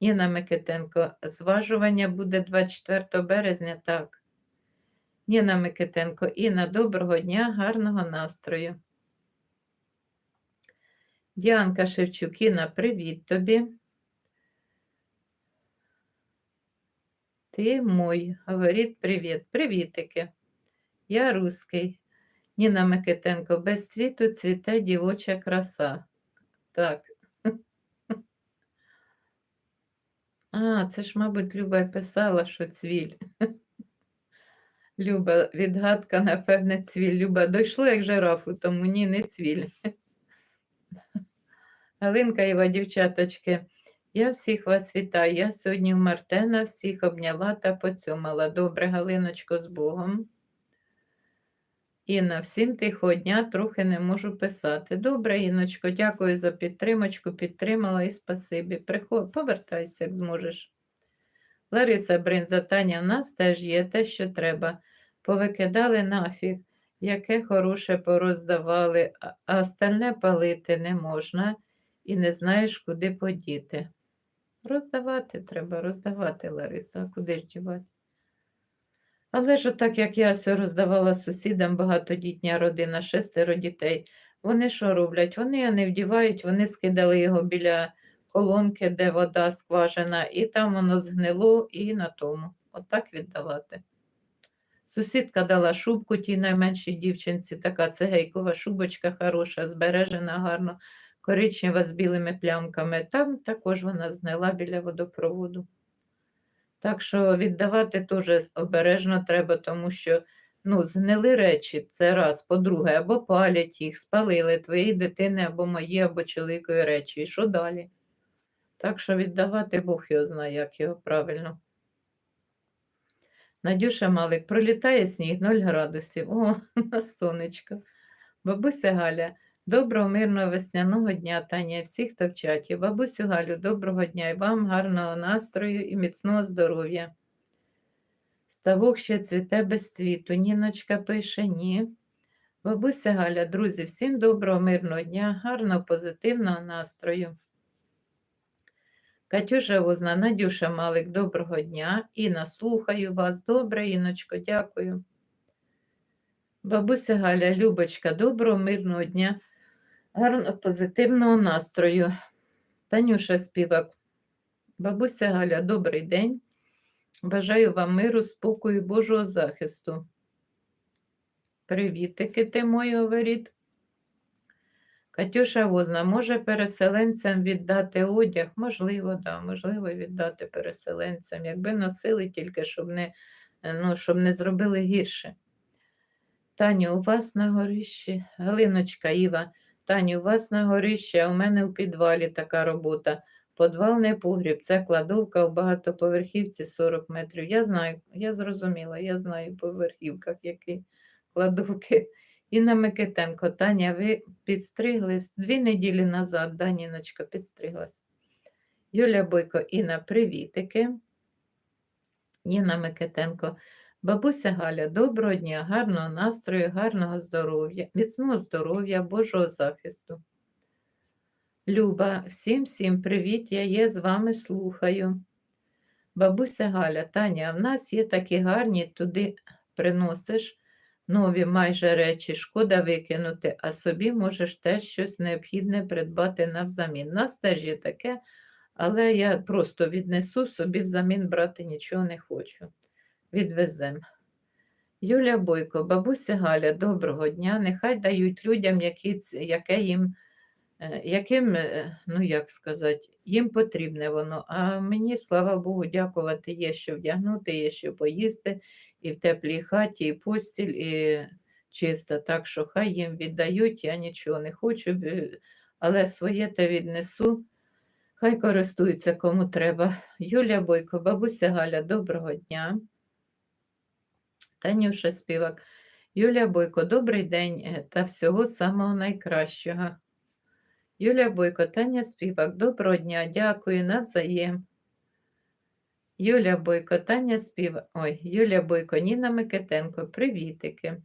Ніна Микитенко, зважування буде 24 березня, так. Ніна Микитенко, Інна, доброго дня, гарного настрою. Діанка Шевчук, Інна, привіт тобі. Ти мой, говорить привіт. Привітики. Я русский. Ніна Микитенко, без цвіту цвіте дівоча краса. Так. Це ж, мабуть, Люба писала, що цвіль. Люба, відгадка, напевне, цвіль. Люба, дійшло як жирафу, тому ні, не цвіль. Галинка Іва, дівчаточки, я всіх вас вітаю. Я сьогодні в Мартена всіх обняла та поцьомала. Добре, Галиночко, з Богом. Інна, всім тихого дня трохи не можу писати. Добре, Інночко, дякую за підтримочку, підтримала і спасибі. Приход, повертайся, як зможеш. Лариса Бринза, Таня, в нас теж є те, що треба. Повикидали нафіг, яке хороше пороздавали, а остальне палити не можна і не знаєш, куди подіти. Роздавати треба, роздавати, Лариса, а куди ж дівати? Але ж отак, як я все роздавала сусідам, багатодітня родина, шестеро дітей, вони що роблять? Вони не вдівають, вони скидали його біля колонки, де вода скважина, і там воно згнило і на тому. Отак віддавати. Сусідка дала шубку тій найменшій дівчинці, така цегейкова шубочка хороша, збережена гарно, коричнева з білими плямками. Там також вона згнила біля водопроводу. Так що віддавати теж обережно треба, тому що ну, згнили речі це раз. По-друге, або палять їх, спалили твої дитини, або мої, або чоловікові речі. І що далі? Так що віддавати Бог його знає, як його правильно. Надюша Малик, пролітає сніг 0 градусів. О, на сонечко. Бабуся Галя, доброго, мирного весняного дня, Таня, всіх, хто в чаті. Бабусю Галю, доброго дня і вам, гарного настрою і міцного здоров'я. Ставок ще цвіте без цвіту. Ніночка пише ні. Бабуся Галя, друзі, всім доброго, мирного дня, гарного, позитивного настрою. Катюша Возна, Надюша Малик, доброго дня. Інна, слухаю вас. Добре, Іночко, дякую. Бабуся Галя, Любочка, доброго, мирного дня, гарного, позитивного настрою. Танюша Співак. Бабуся Галя, добрий день. Бажаю вам миру, спокою, Божого захисту. Привітики, ти мої говорить. Катюша Возна, може переселенцям віддати одяг? Можливо, да, можливо, віддати переселенцям, якби носили тільки, щоб не, ну, щоб не зробили гірше. Таню, у вас на горищі, Галиночка Іва, Таню, у вас на горищі, а у мене у підвалі така робота. Подвал не погріб, це кладовка у багатоповерхівці 40 метрів. Я знаю, я зрозуміла, я знаю по верхівках, які кладовки. Інна Микитенко, Таня, ви підстриглись дві неділі назад, да, Ніночка, підстриглась. Юля Бойко, Інна, привітики. Ніна Микитенко, бабуся Галя, доброго дня, гарного настрою, гарного здоров'я, міцного здоров'я, Божого захисту. Люба, всім всім привіт, я є з вами слухаю. Бабуся Галя, Таня, в нас є такі гарні, туди приносиш нові майже речі, шкода викинути, а собі можеш теж щось необхідне придбати навзамін. Нас теж є таке, але я просто віднесу собі взамін брати нічого не хочу. Відвезем. Юля Бойко, бабуся Галя, доброго дня. Нехай дають людям, які, яке їм, е, яким, е, ну як сказати, їм потрібне воно. А мені, слава Богу, дякувати, є що вдягнути, є що поїсти, і в теплій хаті, і постіль, і чисто. Так що хай їм віддають, я нічого не хочу, але своє те віднесу. Хай користуються кому треба. Юлія Бойко, бабуся Галя, доброго дня. Танюша Співак. Юлія Бойко, добрий день та всього самого найкращого. Юлія Бойко, Таня Співак, доброго дня, дякую, навзаєм. Юлія Бойко, Таня Спів. Ой, Юлія Бойко, Ніна Микитенко, привітики.